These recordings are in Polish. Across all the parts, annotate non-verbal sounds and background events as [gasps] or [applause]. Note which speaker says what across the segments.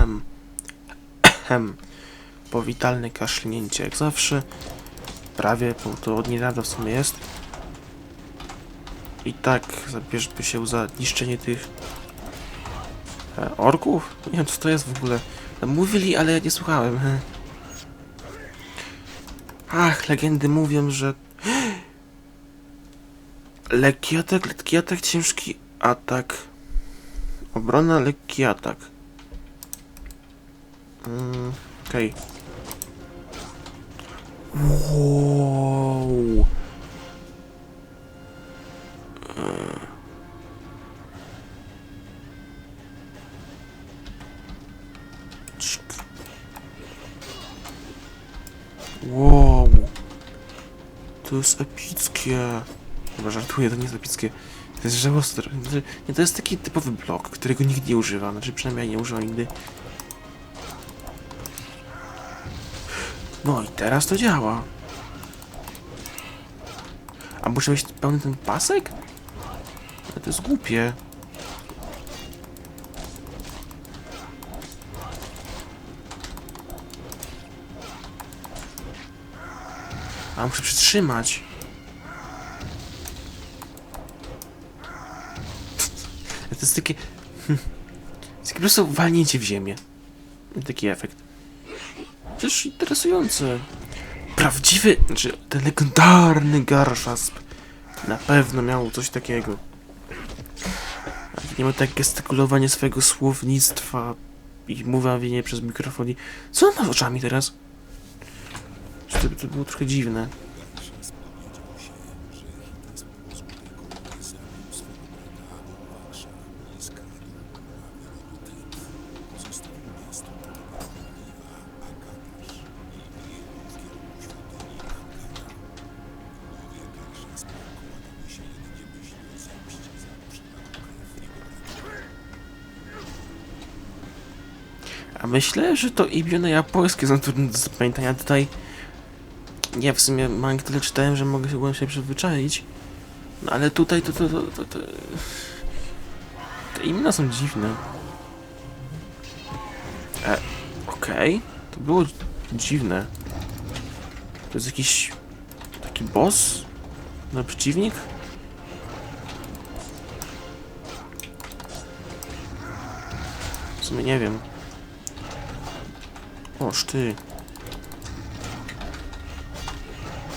Speaker 1: Ahem. Ahem. Powitalne kaszlnięcie, jak zawsze. Prawie, bo to od niedawna w sumie jest. I tak zabierzmy się za niszczenie tych e, orków? Nie wiem, co to jest w ogóle. Mówili, ale ja nie słuchałem. Ach, legendy mówią, że [gasps] lekki atak, lekki atak, ciężki atak. Obrona, lekki atak. Mm, Okej. Wow. Eee. Cik. Wow. To jest epickie. Chyba żartuję, to nie jest epickie. To jest żałosne. Znaczy, Nie, to jest taki typowy blok, którego nikt nie używa. Znaczy przynajmniej ja nie używam nigdy. No i teraz to działa. A muszę mieć pełny ten pasek? Ale to jest głupie. A muszę przytrzymać. [laughs] To jest takie... [laughs] To jest takie po prostu walnięcie w ziemię. Taki efekt. Przecież interesujące. Prawdziwy, znaczy ten legendarny Garszasp na pewno miał coś takiego. Nie ma tak gestykulowanie swojego słownictwa i mówienie przez mikrofon. Co on ma z oczami teraz? To, to było trochę dziwne. A myślę, że to imiona japońskie są trudne do zapamiętania. Tutaj nie, w sumie mang tyle czytałem, że mogłem się przyzwyczaić. No ale tutaj to to, to, to, to... Te imiona są dziwne. E, okej. To było dziwne. To jest jakiś... Taki boss? No przeciwnik? W sumie nie wiem. Oż ty.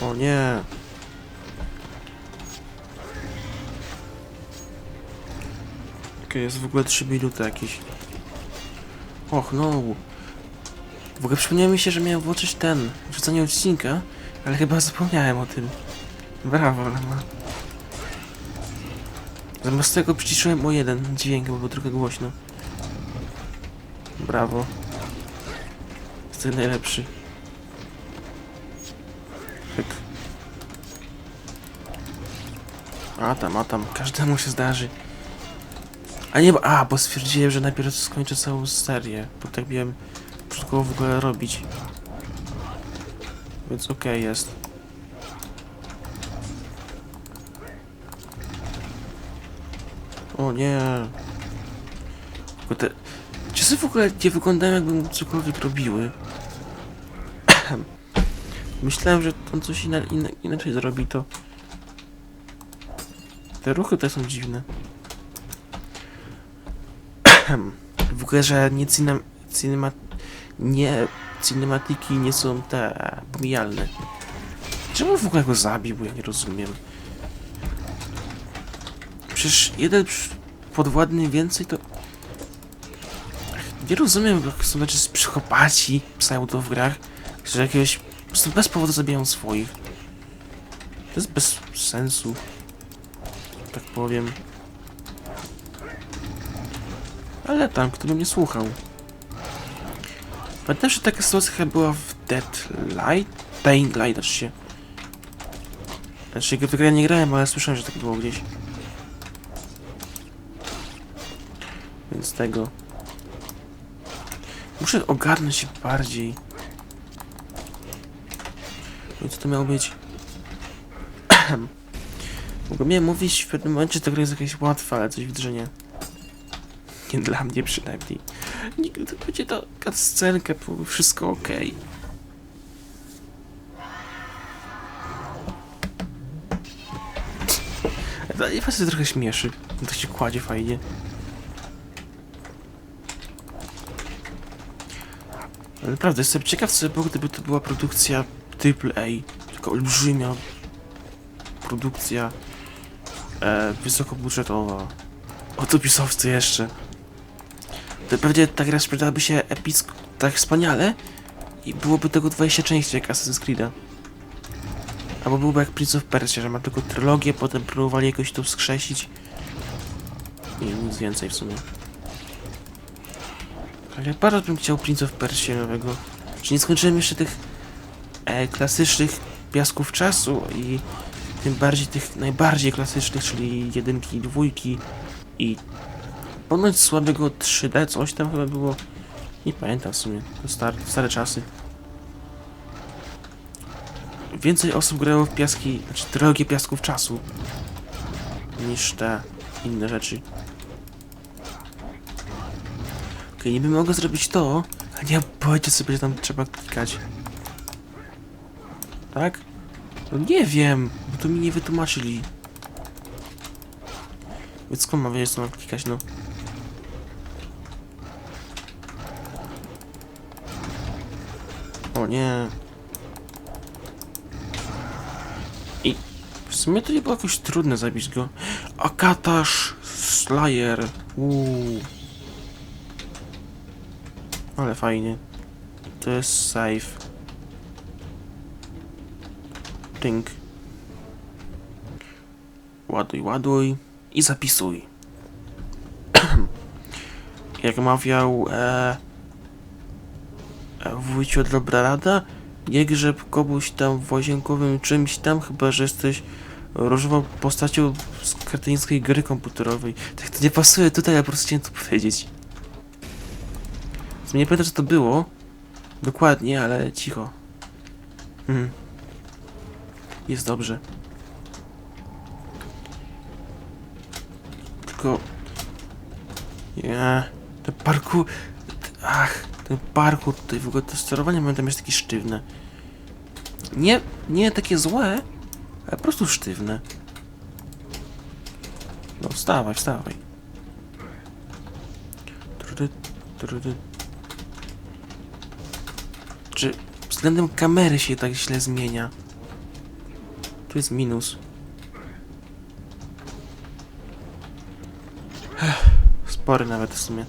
Speaker 1: O nie. Okej, jest w ogóle 3 minuty jakieś. Och no. W ogóle przypomniało mi się, że miałem włączyć ten, wrzucanie odcinka, ale chyba zapomniałem o tym. Brawo, Lama. Zamiast tego przyciszyłem o jeden dźwięk, bo było trochę głośno. Brawo. Jesteś najlepszy. A tam, a tam, każdemu się zdarzy. A nie, a, bo stwierdziłem, że najpierw skończę całą serię, bo tak miałem początkowo w ogóle robić. Więc okej jest. O nie. Tylko te ciosy w ogóle nie wyglądają jakby cokolwiek robiły. [clears throat] Myślałem, że on coś ina ina inaczej zrobi to. Te ruchy te są dziwne. [clears throat] w ogóle, że nie cinem cinema nie cinematiki nie są te pomijalne. Czemu w ogóle go zabił? Bo ja nie rozumiem. Przecież jeden podwładny więcej to... Nie rozumiem, jak są znaczy psychopaci pseudo w grach, że jakiegoś po prostu bez powodu zabijają swoich. To jest bez sensu. Tak powiem. Ale tam, kto by mnie słuchał. Pamiętam, że taka sytuacja była w Dead Light? Dying Light, znaczy się. Znaczy, w grę nie grałem, ale słyszałem, że tak było gdzieś. Więc tego. Muszę ogarnąć się bardziej. No co to miało być? [clears throat] Mogę miałem mówić w pewnym momencie, że ta gra jest jakaś łatwa, ale coś widzę, że nie. Dla mnie przynajmniej. Nigdy to będzie to scenkę, wszystko. To nie was trochę śmieszy. To się kładzie fajnie. Ale naprawdę, jestem ciekaw, co by było, gdyby to była produkcja AAA. Taka olbrzymia produkcja e, wysokobudżetowa. Od Ubisoftu jeszcze. To pewnie ta gra sprzedałaby się epicko, tak wspaniale i byłoby tego 20 części jak Assassin's Creed'a. Albo byłoby jak Prince of Persia, że ma tylko trylogię, potem próbowali jakoś to wskrzesić. I nic więcej w sumie. Ale ja bardzo bym chciał Prince of Persia nowego. Czy nie skończyłem jeszcze tych e, klasycznych piasków czasu i tym bardziej tych najbardziej klasycznych, czyli jedynki i dwójki i ponoć słabego 3D, coś tam chyba było. Nie pamiętam w sumie, to stare, stare czasy. Więcej osób grało w piaski, znaczy trylogię piasków czasu niż te inne rzeczy. Okej, niby mogę zrobić to, a nie powiedzieć sobie, że tam trzeba klikać. Tak? No nie wiem, bo to mi nie wytłumaczyli. Więc skąd mam wiedzieć, co mam klikać, no? O nie. I w sumie to nie było jakoś trudne zabić go. Akatash Slayer. Uuu. Ale fajnie. To jest safe. Tynk. Ładuj, ładuj i zapisuj. [clears throat] Jak mawiał e, e, wójcie od dobra rada, nie grzeb komuś tam w łazienkowym czymś tam, chyba że jesteś różową postacią z kretyńskiej gry komputerowej. Tak to nie pasuje tutaj, ja po prostu chciałem to powiedzieć. Sumie Nie pamiętam, co to było. Dokładnie, ale cicho. Mhm. Jest dobrze. Tylko... Nie... Ten parku... Ach, ten parku tutaj w ogóle to sterowanie pamiętam jest takie sztywne. Nie, nie takie złe, ale po prostu sztywne. No wstawaj, wstawaj. Trudy, trudy. Czy względem kamery się tak źle zmienia? Tu jest minus. Ech, spory nawet w sumie.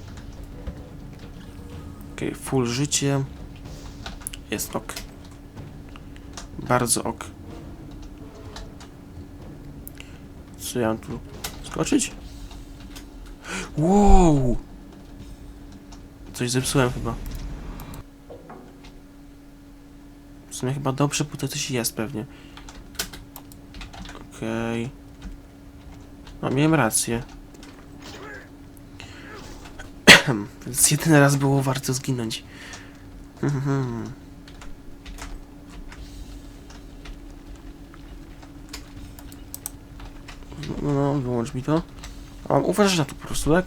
Speaker 1: Okej, full życie. Jest ok. Bardzo ok. Co ja mam tu skoczyć? Wow! Coś zepsułem chyba. W sumie chyba dobrze, bo tutaj coś jest pewnie. Okej. No, miałem rację. [coughs] Więc jeden raz było warto zginąć. Mhm. No, no, wyłącz mi to. A uważać na to po prostu, tak?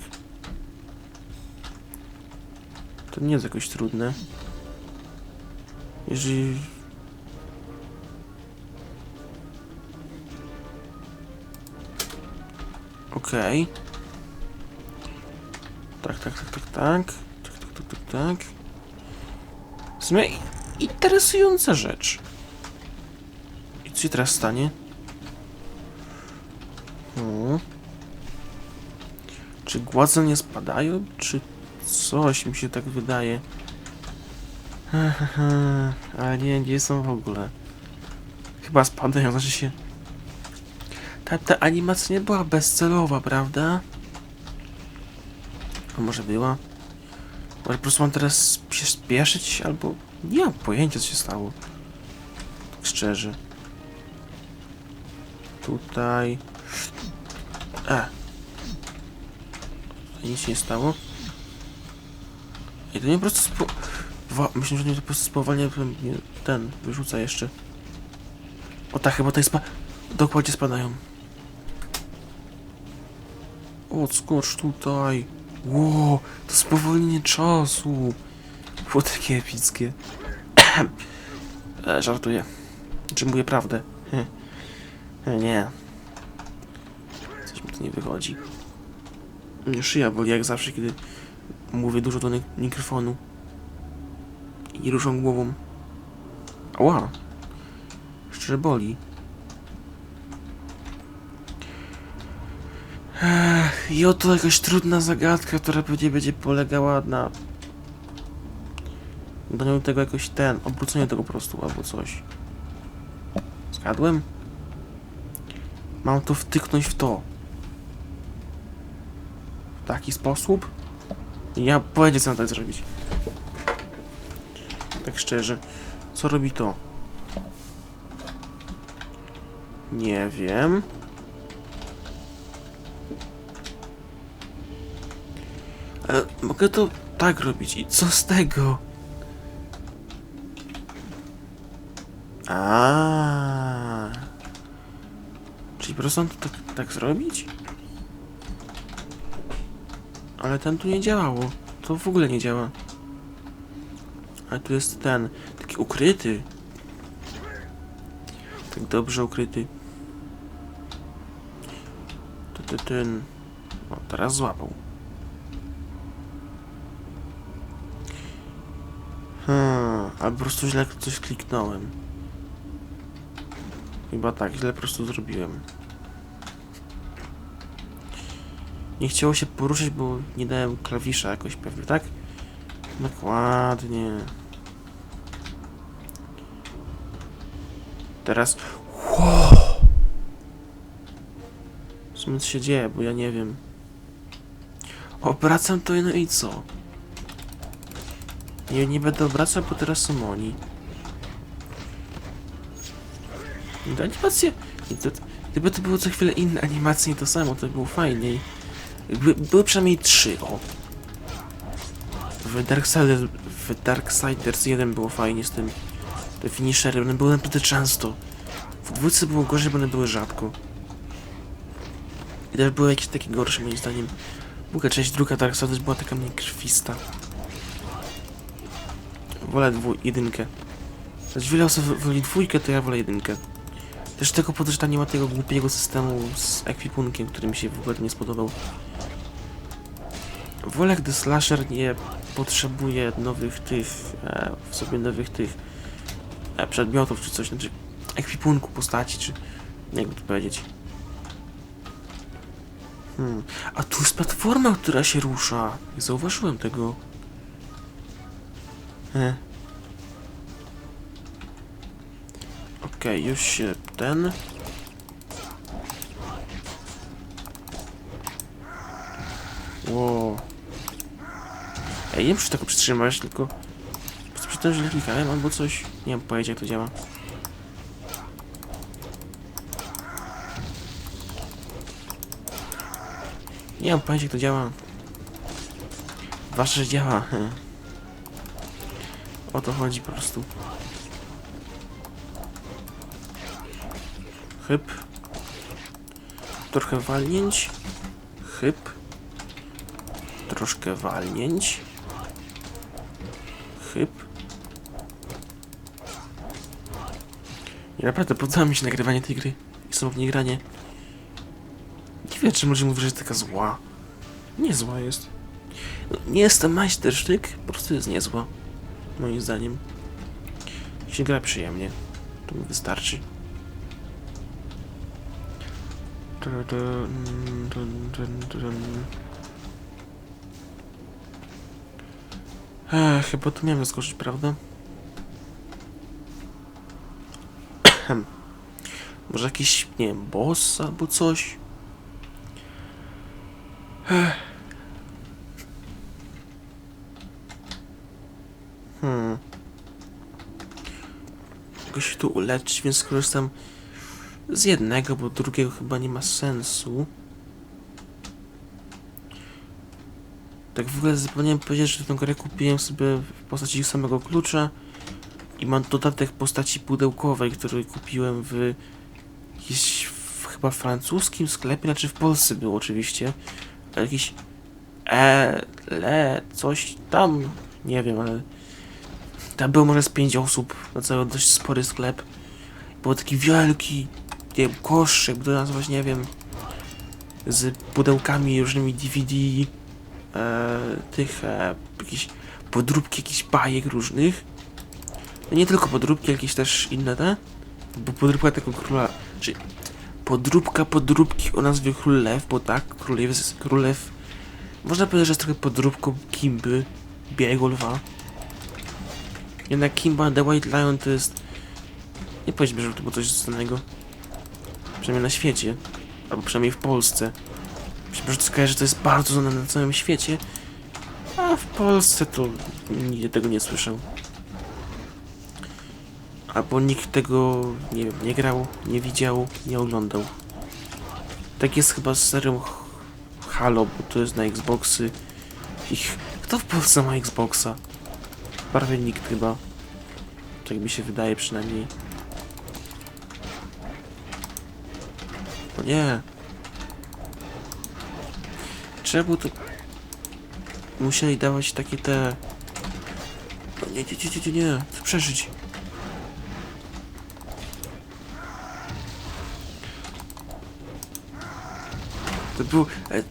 Speaker 1: To nie jest jakoś trudne. Jeżeli... Okej. Tak, tak, tak, tak, tak. Tak, tak, tak, tak, tak. W sumie interesująca rzecz. I co się teraz stanie? Hmm. Czy gładze nie spadają, czy coś mi się tak wydaje? [laughs] Ale nie, nie są w ogóle. Chyba spadają, znaczy się... Ta, ta animacja nie była bezcelowa, prawda? A może była? Może po prostu mam teraz się spieszyć, albo... Nie mam pojęcia, co się stało. Tak szczerze. Tutaj... E. Nic się nie stało. I to nie po prostu spo... Wa- Myślę, że nie po prostu spowalnia mnie ten wyrzuca jeszcze. O tak, chyba tutaj spa... Dokładnie spadają. O, skocz tutaj. Ło, to spowolnienie czasu. Było takie epickie. e, żartuję. Czy mówię prawdę? Hm. E, Nie. Coś mi tu nie wychodzi. Mnie Szyja boli jak zawsze, kiedy mówię dużo do mikrofonu. I ruszam głową. Ała. Szczerze boli. Ech, I oto jakaś trudna zagadka, która pewnie będzie polegała na... Daniu tego jakoś ten, obrócenie tego po prostu, albo coś. Zgadłem? Mam to wtyknąć w to. W taki sposób? Ja powiedzieć co mam tak zrobić. Tak szczerze. Co robi to? Nie wiem. Mogę to tak robić i co z tego? A. Czyli po prostu to tak, tak zrobić? Ale ten tu nie działało. To w ogóle nie działa. Ale tu jest ten, taki ukryty. Tak dobrze ukryty. To, to ten. O, teraz złapał. Albo po prostu źle coś kliknąłem. Chyba tak, źle po prostu zrobiłem. Nie chciało się poruszyć, bo nie dałem klawisza jakoś pewnie, tak? Dokładnie. Teraz... Wow! Co się dzieje, bo ja nie wiem. Obracam to no i co? Nie, nie będę obracał, bo teraz są oni. Animacje... Gdyby to było co chwilę inne animacje, to samo, to by było fajniej. By, były przynajmniej trzy, o. W Darksiders, w Darksiders 1 było fajnie z tym te one były naprawdę często. W dwójce było gorzej, bo one były rzadko. I też były jakieś takie gorsze moim zdaniem. Druga część, druga Darksiders była taka mniej krwista. Wolę dwu, jedynkę. Choć wiele osób woli dwójkę, to ja wolę jedynkę. Też tego po to, że tam nie ma tego głupiego systemu z ekwipunkiem, który mi się w ogóle nie spodobał. Wolę, gdy slasher nie potrzebuje nowych tych, e, w sobie nowych tych e, przedmiotów czy coś, znaczy ekwipunku postaci, czy jakby to powiedzieć. Hmm. A tu jest platforma, która się rusza. Nie zauważyłem tego. E. Okej, już się ten. Wow. Ej, nie muszę tego przytrzymać, tylko... Przy tym, że klikałem albo coś. Nie mam pojęcia jak to działa. Nie mam pojęcia jak to działa. Wasze, działa. [laughs] O to chodzi po prostu. Chyb. Trochę walnięć. Chyb. Troszkę walnięć. Chyb. I naprawdę podoba mi się nagrywanie tej gry i samotnie granie. Nie wiem, czy może mówić, że jest taka zła. Nie zła jest. No, nie jestem majstersztyk, po prostu jest niezła. Moim zdaniem. Się gra przyjemnie. To mi wystarczy. Ech, chyba tu miałem skoczyć, prawda? [clears throat] Może jakiś, nie wiem, boss albo coś? Ech. Hmm. Jakoś się tu uleczyć, więc skorzystam z jednego, bo drugiego chyba nie ma sensu. Tak w ogóle zapomniałem powiedzieć, że tę grę kupiłem sobie w postaci samego klucza i mam dodatek postaci pudełkowej, który kupiłem w jakimś chyba francuskim sklepie, znaczy w Polsce był oczywiście, ale jakiś E, le, coś tam, nie wiem, ale tam było może z pięć osób, na cały dość spory sklep. Był taki wielki, nie wiem, kosz, jakby to nazwać, nie wiem, z pudełkami różnymi DVD, e, tych, e, jakieś podróbki jakichś bajek różnych. No nie tylko podróbki, jakieś też inne te. Bo podróbka tego króla, czy podróbka podróbki o nazwie Król Lew, bo tak, królew, jest- królew, można powiedzieć, że jest trochę podróbką Kimby, Białego Lwa. Jednak Kimba The White Lion to jest, nie powiedzmy, że to było coś znanego. Przynajmniej na świecie, albo przynajmniej w Polsce. Że to skojarzy, że to jest bardzo znane na całym świecie, a w Polsce to nigdy tego nie słyszał. Albo nikt tego, nie wiem, nie grał, nie widział, nie oglądał. Tak jest chyba z serią Halo, bo to jest na Xboxy. Ich, kto w Polsce ma Xboxa? Prawie nikt chyba. Tak mi się wydaje przynajmniej. O nie. Czemu to... Musieli dawać takie te... O nie, nie, nie, nie, nie. Chcę przeżyć. To był... E,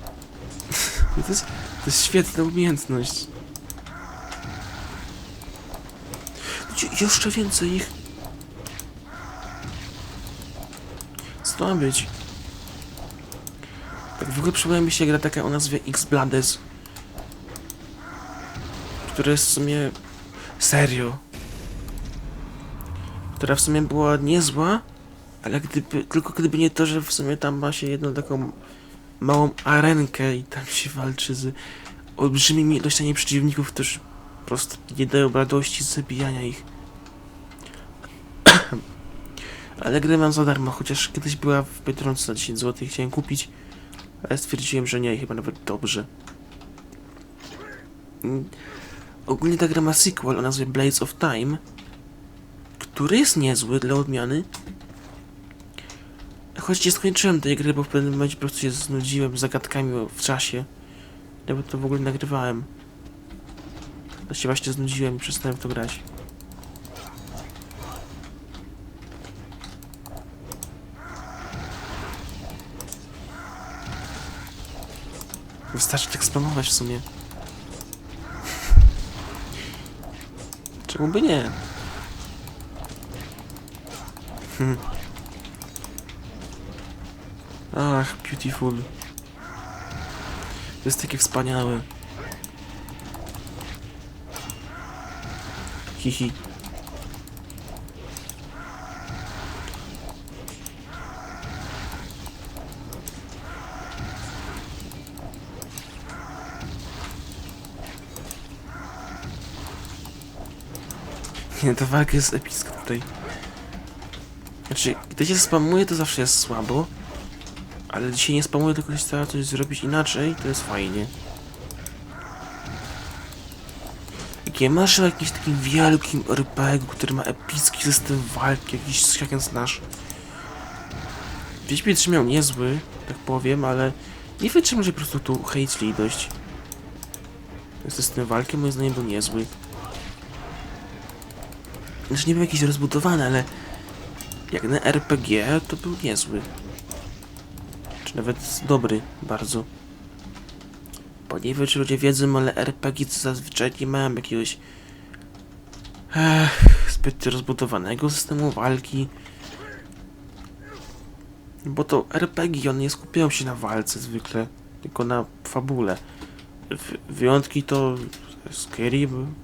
Speaker 1: [laughs] to, jest, to jest świetna umiejętność. Jeszcze więcej ich. Co to ma być? Tak w ogóle przypomina mi się gra taka o nazwie X-Blades. Która jest w sumie... Serio. Która w sumie była niezła, ale gdyby, tylko gdyby nie to, że w sumie tam ma się jedną taką małą arenkę i tam się walczy z olbrzymimi ilościami przeciwników, którzy po prostu nie dają radości z zabijania ich. Ale grę mam za darmo, chociaż kiedyś była w Biedronce za 10 zł chciałem kupić, ale stwierdziłem, że nie i chyba nawet dobrze. Mm, Ogólnie ta gra ma sequel o nazwie Blades of Time, który jest niezły dla odmiany, Choć nie skończyłem tej gry, bo w pewnym momencie po prostu się znudziłem zagadkami w czasie. Nawet to w ogóle nagrywałem. To się właśnie znudziłem i przestałem w to grać. Wystarczy tak spamować w sumie. Czemu by nie? Hmm. [laughs] Ach, beautiful. To jest takie wspaniałe. Hihi. Nie, ta walka jest epicka tutaj. Znaczy, gdy się spamuje, to zawsze jest słabo. Ale dzisiaj nie spamuję, tylko się stara coś zrobić inaczej, to jest fajnie. Jakie masz jakimś takim wielkim RPG, który ma epicki system walki, jakiś hack and slash. Wiedźmin 3 miał niezły, tak powiem, ale nie czy może po prostu tu hejtli dość. System walki moim zdaniem był niezły. Znaczy nie był jakiś rozbudowany, ale jak na RPG to był niezły. Czy nawet dobry, bardzo. Bo nie wiem, czy ludzie wiedzą, ale RPG to zazwyczaj nie mają jakiegoś ech, zbyt rozbudowanego systemu walki. Bo to RPG, one nie skupiają się na walce zwykle, tylko na fabule. Wy- wyjątki to Skyrim,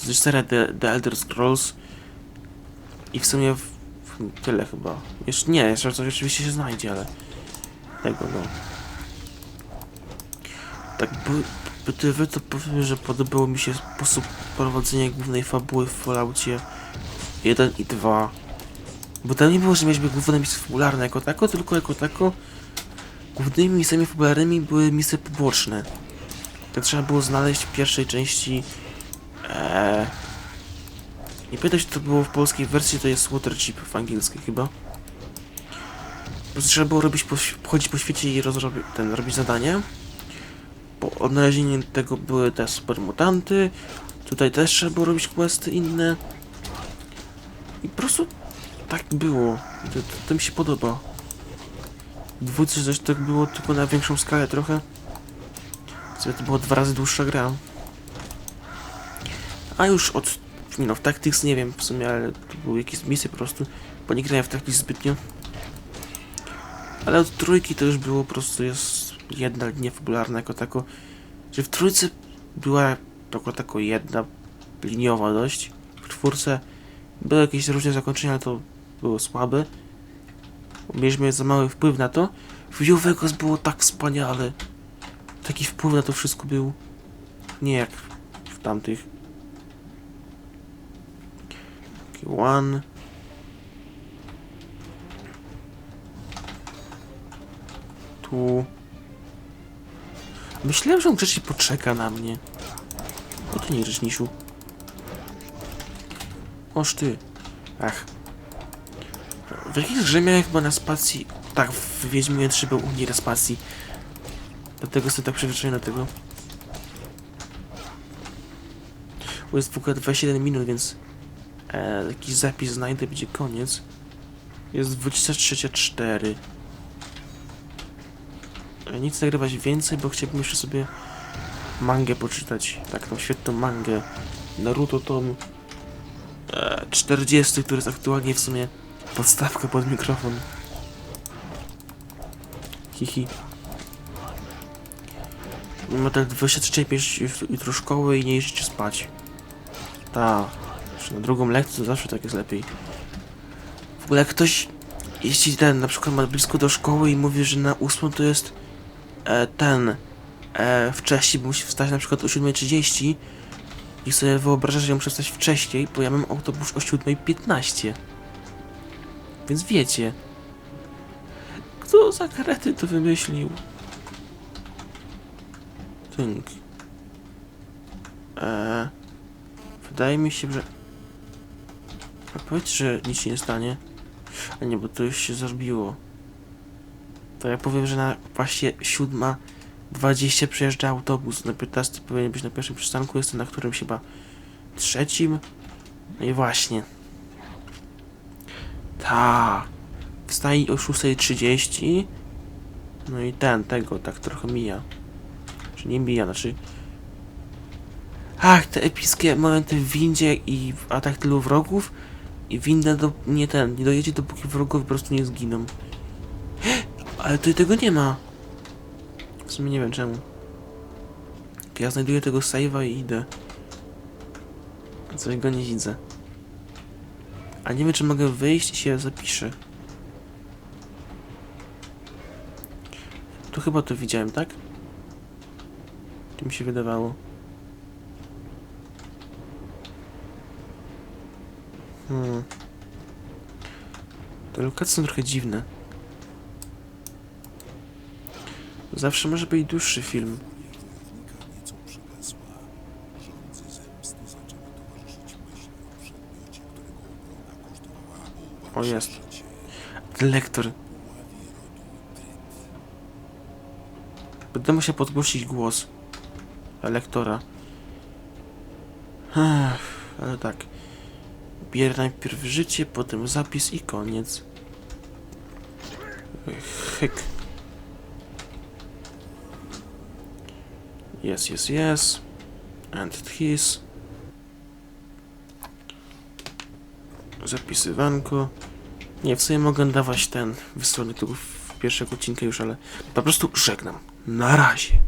Speaker 1: to jest seria The, The Elder Scrolls i w sumie w, tyle chyba. Jeszcze nie, jeszcze coś oczywiście się znajdzie, ale tego no. Tak by, to powiem, że podobało mi się sposób prowadzenia głównej fabuły w Falloutie 1 i 2. Bo tam nie było, że mieliśmy główne misje fabularne jako tako, tylko jako tako głównymi misjami fabularnymi były misje poboczne. Tak trzeba było znaleźć w pierwszej części Eee, nie pamiętam, czy to było w polskiej wersji, to jest Waterchip w angielskiej chyba. Po prostu trzeba było robić po, chodzić po świecie i ten, robić zadania. po odnalezieniu tego były te super mutanty. Tutaj też trzeba było robić questy inne. I po prostu tak było. To, to, to mi się podoba. W dwójce też tak było, tylko na większą skalę trochę. Sobie to było dwa razy dłuższa gra. A już od no, w Tactics nie wiem w sumie, ale to były jakieś misje po prostu, bo nie grałem w Tactics zbytnio. Ale od trójki to już było po prostu jest jedna linia fabularna jako tako. Że w trójce była tylko tako jedna liniowa dość. W czwórce były jakieś różne zakończenia, ale to było słabe. Mieliśmy za mały wpływ na to. W New Vegas było tak wspaniale. Taki wpływ na to wszystko był. Nie jak w tamtych. Okay, one. Tu. Myślałem, że on grzecznie poczeka na mnie. No to nie grzecznisiu. Oż ty. Ach. W jakiejś grze miałem chyba na spacji... Tak, w Wiedźminie 3 był u mnie na spacji. Dlatego jestem tak przyzwyczajony do tego. Bo jest w ogóle 21 minut, więc... E, jakiś zapis znajdę, będzie koniec. Jest 23.04. E, chcę nagrywać więcej, bo chciałbym jeszcze sobie mangę poczytać. Tak, tą świetną mangę. Naruto tom e, 40, który jest aktualnie w sumie podstawka pod mikrofon. Hihi. Ma tak 23.05 jutro szkoły i nie iść spać. Tak. Na drugą lekcję to zawsze tak jest lepiej. W ogóle jak ktoś jeśli ten na przykład ma blisko do szkoły i mówi, że na ósmą to jest e, ten e, wcześniej, bo musi wstać na przykład o 7.30 i sobie wyobraża, że ja muszę wstać wcześniej, bo ja mam autobus o 7.15. Więc wiecie. Kto za karety to wymyślił? Tynk. Eee, wydaje mi się, że... Powiedz, że nic się nie stanie. A nie, bo to już się zrobiło. To ja powiem, że na właśnie 7.20 przejeżdża autobus. Na 15 powinien być na pierwszym przystanku, jestem na którymś chyba trzecim. No i właśnie. Ta. Wstaje o 6.30. No i ten, tego, tak trochę mija. Czy nie mija, znaczy... Ach, te epickie momenty w windzie i w atak tylu wrogów. Winda do, nie ten, nie dojedzie dopóki wrogowie po prostu nie zginą. [gasps] Ale tutaj tego nie ma. W sumie nie wiem czemu. Ja znajduję tego save'a i idę. Coś go nie widzę. A nie wiem czy mogę wyjść i się zapiszę. Tu chyba to widziałem, tak? To mi się wydawało. Hmm. Te lokacje są trochę dziwne. Zawsze może być dłuższy film. O jest. Lektor. Będę musiał podgłosić głos lektora. Ech, ale tak. Bierę najpierw życie, potem zapis i koniec. Hyk. Yes, yes, yes. And his. Zapisywanko. Nie, w sumie mogę dawać ten, wysłany tu w pierwszego odcinka już, ale po prostu żegnam. Na razie.